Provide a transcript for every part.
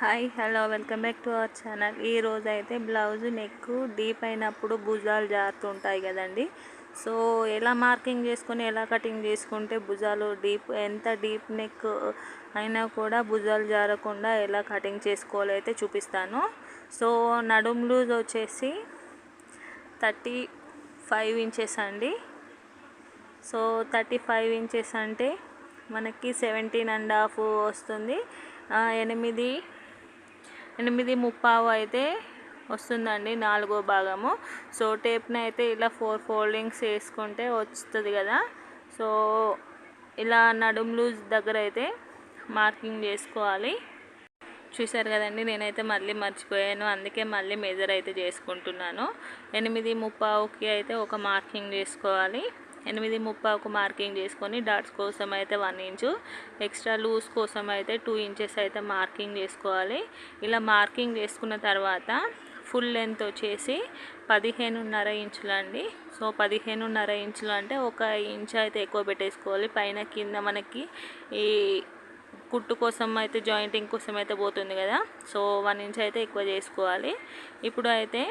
Hi hello welcome back to our channel. ఈ రోజు అయితే బ్లౌజ్ నెక్ డీప్ అయినప్పుడు భుజాలు జారుతుంటాయి కదండి. సో ఎలా మార్కింగ్ చేసుకొని ఎలా కటింగ్ చేసుకుంటే భుజాలు డీప్ ఎంత డీప్ నెక్ అయినా కూడా భుజాలు జారకుండా ఎలా కటింగ్ చేసుకోవాలో అయితే చూపిస్తాను. సో నడుం లూజ్ వచ్చేసి థర్టీ ఫైవ్ ఇంచెస్ అండి. సో థర్టీ ఫైవ్ ఇంచెస్ అంటే మనకి సెవెంటీన్ అండ్ హాఫ్ వస్తుంది. ఎనిమిది ఎనిమిది ముప్పావు అయితే వస్తుందండి నాలుగో భాగము. సో టేప్ని అయితే ఇలా ఫోర్ ఫోల్డింగ్స్ వేసుకుంటే వస్తుంది కదా. సో ఇలా నడుం లూజ్ దగ్గర అయితే మార్కింగ్ చేసుకోవాలి. చూసారు కదండి నేనైతే మళ్ళీ మర్చిపోయాను. అందుకే మళ్ళీ మెజర్ అయితే చేసుకుంటున్నాను. ఎనిమిది ముప్పావుకి అయితే ఒక మార్కింగ్ చేసుకోవాలి. ఎనిమిది ముప్పావుకు మార్కింగ్ చేసుకొని డాట్స్ కోసం అయితే వన్ ఇంచు ఎక్స్ట్రా లూజ్ కోసం అయితే టూ ఇంచెస్ అయితే మార్కింగ్ చేసుకోవాలి. ఇలా మార్కింగ్ చేసుకున్న తర్వాత ఫుల్ లెంత్ వచ్చేసి పదిహేనున్నర ఇంచులు అండి సో పదిహేనున్నర ఇంచులు అంటే ఒక ఇంచ్ అయితే ఎక్కువ పెట్టేసుకోవాలి. పైన కింద మనకి ఈ కుట్టు కోసం అయితే జాయింటింగ్ కోసం అయితే పోతుంది కదా. సో వన్ ఇంచ్ అయితే ఎక్కువ చేసుకోవాలి. ఇప్పుడు అయితే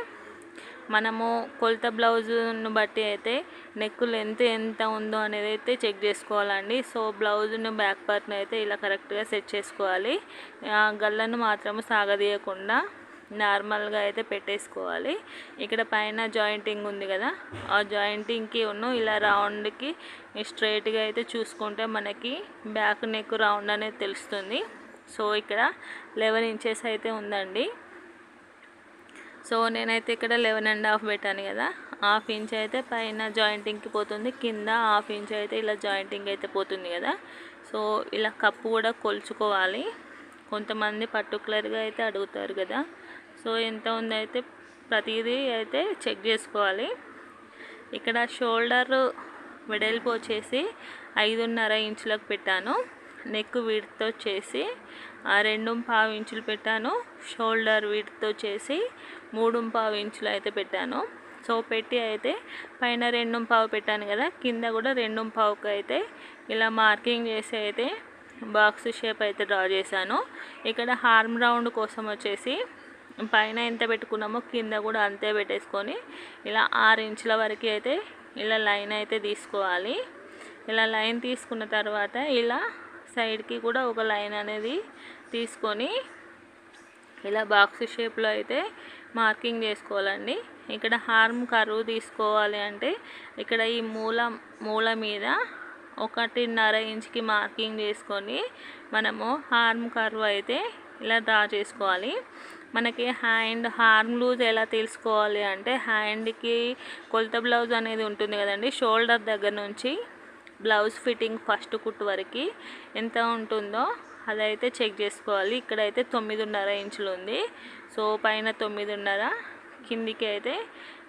మనము కొలత బ్లౌజును బట్టి అయితే నెక్ లెంత్ ఎంత ఉందో అనేది అయితే చెక్ చేసుకోవాలండి. సో బ్లౌజ్ను బ్యాక్ పార్ట్ని అయితే ఇలా కరెక్ట్గా సెట్ చేసుకోవాలి. ఆ, గల్లను మాత్రము సాగదీయకుండా నార్మల్గా అయితే పెట్టేసుకోవాలి. ఇక్కడ పైన జాయింటింగ్ ఉంది కదా ఆ జాయింటింగ్కి ఉన్ను ఇలా రౌండ్కి స్ట్రైట్గా అయితే చూసుకుంటే మనకి బ్యాక్ నెక్ రౌండ్ అనేది తెలుస్తుంది. సో ఇక్కడ లెవెన్ ఇంచెస్ అయితే ఉందండి. సో నేనైతే ఇక్కడ లెవెన్ అండ్ హాఫ్ పెట్టాను కదా. హాఫ్ ఇంచ్ అయితే పైన జాయింటింగ్కి పోతుంది. కింద హాఫ్ ఇంచ్ అయితే ఇలా జాయింటింగ్ అయితే పోతుంది కదా. సో ఇలా కప్పు కూడా కొలుచుకోవాలి. కొంతమంది పర్టికులర్గా అయితే అడుగుతారు కదా. సో ఎంత ఉందైతే ప్రతిదీ అయితే చెక్ చేసుకోవాలి. ఇక్కడ షోల్డర్ వెడల్పు వచ్చేసి ఐదున్నర ఇంచులకు పెట్టాను. నెక్ విడ్త్ వచ్చేసి రెండు పావు ఇంచులు పెట్టాను. షోల్డర్ వీటితో చేసి మూడు పావు ఇంచులు అయితే పెట్టాను. సో పెట్టి అయితే పైన రెండు పావు పెట్టాను కదా కింద కూడా రెండు పావుకి అయితే ఇలా మార్కింగ్ చేసి అయితే బాక్స్ షేప్ అయితే డ్రా చేశాను. ఇక్కడ హార్మ్ రౌండ్ కోసం వచ్చేసి పైన ఎంత పెట్టుకున్నామో కింద కూడా అంతే పెట్టేసుకొని ఇలా ఆరు ఇంచుల వరకు అయితే ఇలా లైన్ అయితే తీసుకోవాలి. ఇలా లైన్ తీసుకున్న తర్వాత ఇలా సైడ్కి కూడా ఒక లైన్ అనేది తీసుకొని ఇలా బాక్స్ షేప్లో అయితే మార్కింగ్ చేసుకోవాలండి. ఇక్కడ హార్మ్ కరువు తీసుకోవాలి అంటే ఇక్కడ ఈ మూల మూల మీద ఒకటిన్నర ఇంచ్కి మార్కింగ్ చేసుకొని మనము హార్మ్ కరువు అయితే ఇలా డ్రా చేసుకోవాలి. మనకి హ్యాండ్ హార్మ్ లూజ్ ఎలా తెలుసుకోవాలి అంటే హ్యాండ్కి కొలత బ్లౌజ్ అనేది ఉంటుంది కదండి షోల్డర్ దగ్గర నుంచి బ్లౌజ్ ఫిట్టింగ్ ఫస్ట్ కుట్టు వరకు ఎంత ఉంటుందో అదైతే చెక్ చేసుకోవాలి. ఇక్కడైతే తొమ్మిదిన్నర ఇంచులు ఉంది. సో పైన తొమ్మిదిన్నర కిందికి అయితే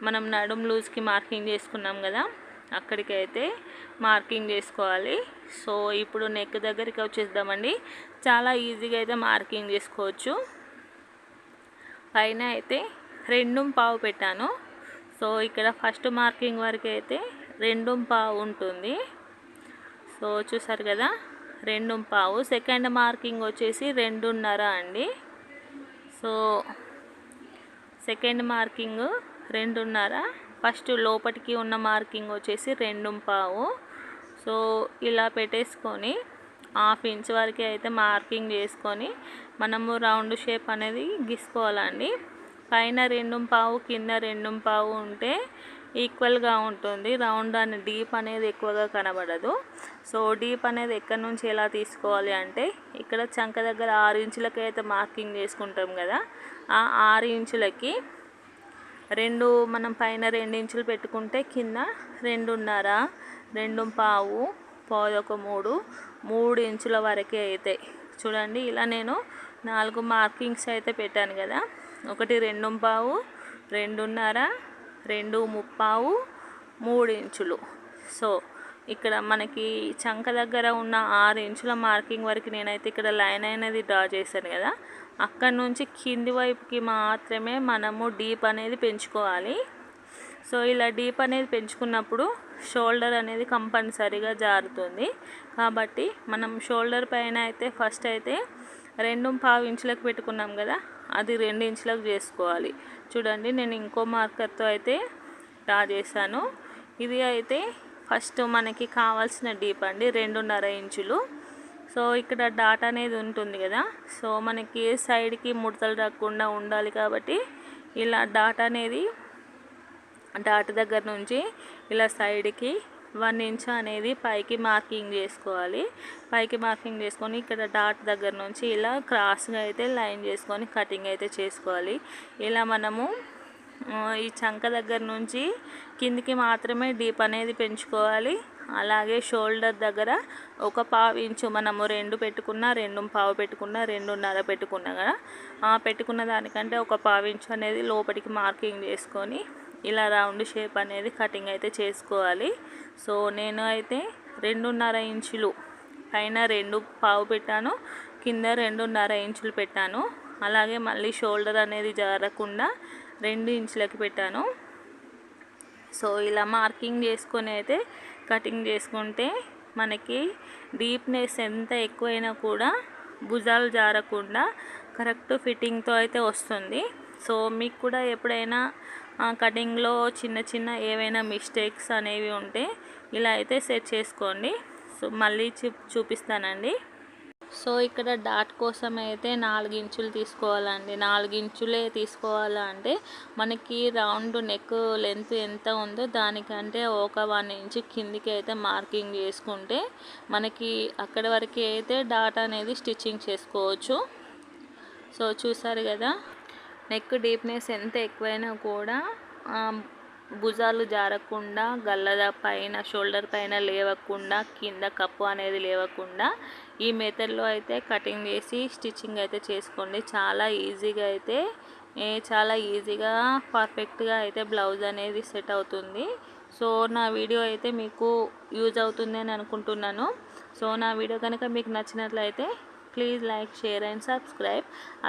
మనం నడుం లూజ్కి మార్కింగ్ చేసుకున్నాం కదా అక్కడికి అయితే మార్కింగ్ చేసుకోవాలి. సో ఇప్పుడు నెక్ దగ్గరికి వచ్చేద్దామండి. చాలా ఈజీగా అయితే మార్కింగ్ చేసుకోవచ్చు. పైన అయితే రెండు పావు పెట్టాను. సో ఇక్కడ ఫస్ట్ మార్కింగ్ వరకు అయితే రెండు పావు ఉంటుంది. సో చూసారు కదా రెండు పావు. సెకండ్ మార్కింగ్ వచ్చేసి రెండున్నర అండి. సో సెకండ్ మార్కింగ్ రెండున్నర. ఫస్ట్ లోపటికి ఉన్న మార్కింగ్ వచ్చేసి రెండు పావు. సో ఇలా పెట్టేసుకొని హాఫ్ ఇంచ్ వరకు అయితే మార్కింగ్ చేసుకొని మనము రౌండ్ షేప్ అనేది గీసుకోవాలండి. పైన రెండు పావు కింద రెండు పావు ఉంటే ఈక్వల్గా ఉంటుంది. రౌండ్ అని డీప్ అనేది ఎక్కువగా కనబడదు. సో డీప్ అనేది ఎక్కడి నుంచి ఎలా తీసుకోవాలి అంటే ఇక్కడ చంక దగ్గర ఆరు ఇంచులకి అయితే మార్కింగ్ చేసుకుంటాం కదా ఆ ఆరు ఇంచులకి రెండు మనం పైన రెండు ఇంచులు పెట్టుకుంటే కింద రెండున్నర రెండు పావు పావు మూడు మూడు ఇంచుల వరకే అయితే. చూడండి ఇలా నేను నాలుగు మార్కింగ్స్ అయితే పెట్టాను కదా ఒకటి రెండు పావు రెండున్నర రెండు ముప్పావు మూడు ఇంచులు సో ఇక్కడ మనకి చంక దగ్గర ఉన్న ఆరు ఇంచుల మార్కింగ్ వరకు నేనైతే ఇక్కడ లైన్ అనేది డ్రా చేశాను కదా. అక్కడ నుంచి కింది వైపుకి మాత్రమే మనము డీప్ అనేది పెంచుకోవాలి. సో ఇలా డీప్ అనేది పెంచుకున్నప్పుడు షోల్డర్ అనేది కంపల్సరీగా జారుతుంది. కాబట్టి మనం షోల్డర్ పైన అయితే ఫస్ట్ అయితే రెండు పావు ఇంచులకు పెట్టుకున్నాం కదా. అది రెండు ఇంచులకు చేసుకోవాలి. చూడండి నేను ఇంకో మార్కర్తో అయితే డ్రా చేశాను. ఇది అయితే ఫస్ట్ మనకి కావాల్సిన డీప్ అండి రెండున్నర ఇంచులు. సో ఇక్కడ డాట్ అనేది ఉంటుంది కదా. సో మనకి ఏ సైడ్కి ముడతలు రాకుండా ఉండాలి కాబట్టి ఇలా డాట్ అనేది డాట్ దగ్గర నుంచి ఇలా సైడ్కి వన్ ఇంచ్ అనేది పైకి మార్కింగ్ చేసుకోవాలి. పైకి మార్కింగ్ చేసుకొని ఇక్కడ డాట్ దగ్గర నుంచి ఇలా క్రాస్గా అయితే లైన్ చేసుకొని కటింగ్ అయితే చేసుకోవాలి. ఇలా మనము ఈ చంక దగ్గర నుంచి కిందికి మాత్రమే డీప్ అనేది పెంచుకోవాలి. అలాగే షోల్డర్ దగ్గర ఒక పావు ఇంచు మనము రెండు పెట్టుకున్న రెండు పావు పెట్టుకున్న రెండున్నర పెట్టుకున్న కదా పెట్టుకున్న దానికంటే ఒక పావు ఇంచు అనేది లోపలికి మార్కింగ్ చేసుకొని ఇలా రౌండ్ షేప్ అనేది కటింగ్ అయితే చేసుకోవాలి. సో నేను అయితే రెండున్నర ఇంచులు పైన రెండు పావు పెట్టాను కింద రెండున్నర ఇంచులు పెట్టాను. అలాగే మళ్ళీ షోల్డర్ అనేది జారకుండా రెండు ఇంచులకి పెట్టాను. సో ఇలా మార్కింగ్ చేసుకొని అయితే కటింగ్ చేసుకుంటే మనకి డీప్నెస్ ఎంత ఎక్కువైనా కూడా భుజాలు జారకుండా కరెక్ట్ ఫిట్టింగ్తో అయితే వస్తుంది. సో మీకు కూడా ఎప్పుడైనా కటింగ్లో చిన్న చిన్న ఏవైనా మిస్టేక్స్ అనేవి ఉంటే ఇలా అయితే సెట్ చేసుకోండి. సో మళ్ళీ చూ చూపిస్తానండి. సో ఇక్కడ డాట్ కోసం అయితే నాలుగించులు తీసుకోవాలండి. నాలుగించులే తీసుకోవాలంటే మనకి రౌండ్ నెక్ లెంత్ ఎంత ఉందో దానికంటే ఒక వన్ ఇంచ్ కిందికి అయితే మార్కింగ్ చేసుకుంటే మనకి అక్కడి వరకు అయితే డాట్ అనేది స్టిచ్చింగ్ చేసుకోవచ్చు. సో చూసారు కదా? నెక్ డీప్నెస్ ఎంత ఎక్కువైనా కూడా భుజాలు జారకుండా గల్లద పైన షోల్డర్ పైన లేవకుండా కింద కప్పు అనేది లేవకుండా ఈ మెథడ్లో అయితే కటింగ్ చేసి స్టిచ్చింగ్ అయితే చేసుకోండి. చాలా ఈజీగా అయితే చాలా ఈజీగా పర్ఫెక్ట్గా అయితే బ్లౌజ్ అనేది సెట్ అవుతుంది. సో నా వీడియో అయితే మీకు యూజ్ అవుతుంది అని అనుకుంటున్నాను. సో నా వీడియో కనుక మీకు నచ్చినట్లయితే please like share and subscribe. అలా